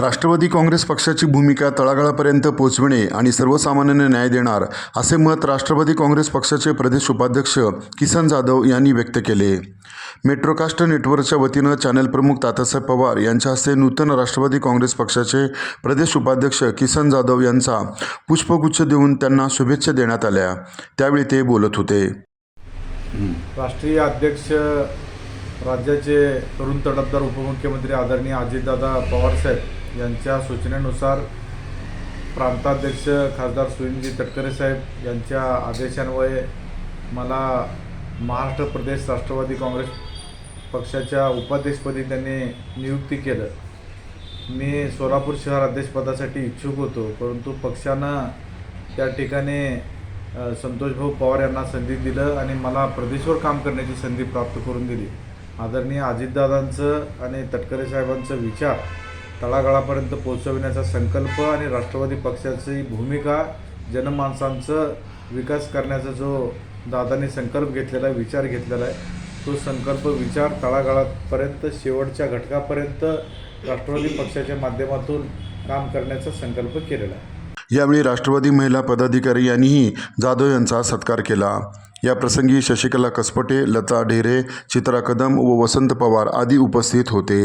राष्ट्रवादी काँग्रेस पक्षाची भूमिका तळागाळापर्यंत पोहोचविणे आणि सर्वसामान्यांना न्याय देणार असे मत राष्ट्रवादी काँग्रेस पक्षाचे प्रदेश उपाध्यक्ष किसन जाधव यांनी व्यक्त केले. मेट्रोकास्ट नेटवर्कच्या वतीनं चॅनल प्रमुख तात्यासाहेब पवार यांच्या हस्ते नूतन राष्ट्रवादी काँग्रेस पक्षाचे प्रदेश उपाध्यक्ष किसन जाधव यांचा पुष्पगुच्छ देऊन त्यांना शुभेच्छा देण्यात आल्या. त्यावेळी ते बोलत होते. राष्ट्रीय अध्यक्ष राज्याचे तरुण तडफदार उपमुख्यमंत्री आदरणीय अजितदादा पवारसाहेब यांच्या सूचनेनुसार प्रांताध्यक्ष खासदार सुनीलजी तटकरे साहेब यांच्या आदेशान्वये मला महाराष्ट्र प्रदेश राष्ट्रवादी काँग्रेस पक्षाच्या उपाध्यक्षपदी त्यांनी नियुक्ती केलं. मी सोलापूर शहर अध्यक्षपदासाठी इच्छुक होतो परंतु पक्षानं त्या ठिकाणी संतोषभाऊ पवार यांना संधी दिलं आणि मला प्रदेशवर काम करण्याची संधी प्राप्त करून दिली. आदरणीय अजितदादांचं आणि तटकरे साहेबांचं विचार तळागाळापर्यंत पोहोचविण्याचा संकल्प आणि राष्ट्रवादी पक्षाची भूमिका जनमानसांचं विकास करण्याचा जो दादाने संकल्प घेतलेला आहे विचार घेतलेला आहे तो संकल्प विचार तळागाळापर्यंत शेवटच्या घटकापर्यंत राष्ट्रवादी पक्षाच्या माध्यमातून काम करण्याचा संकल्प केलेला आहे. यावेळी राष्ट्रवादी महिला पदाधिकारी यांनीही जाधव यांचा सत्कार केला. या प्रसंगी शशिकला कसपटे लता ढेरे चित्रा कदम व वसंत पवार आदी उपस्थित होते.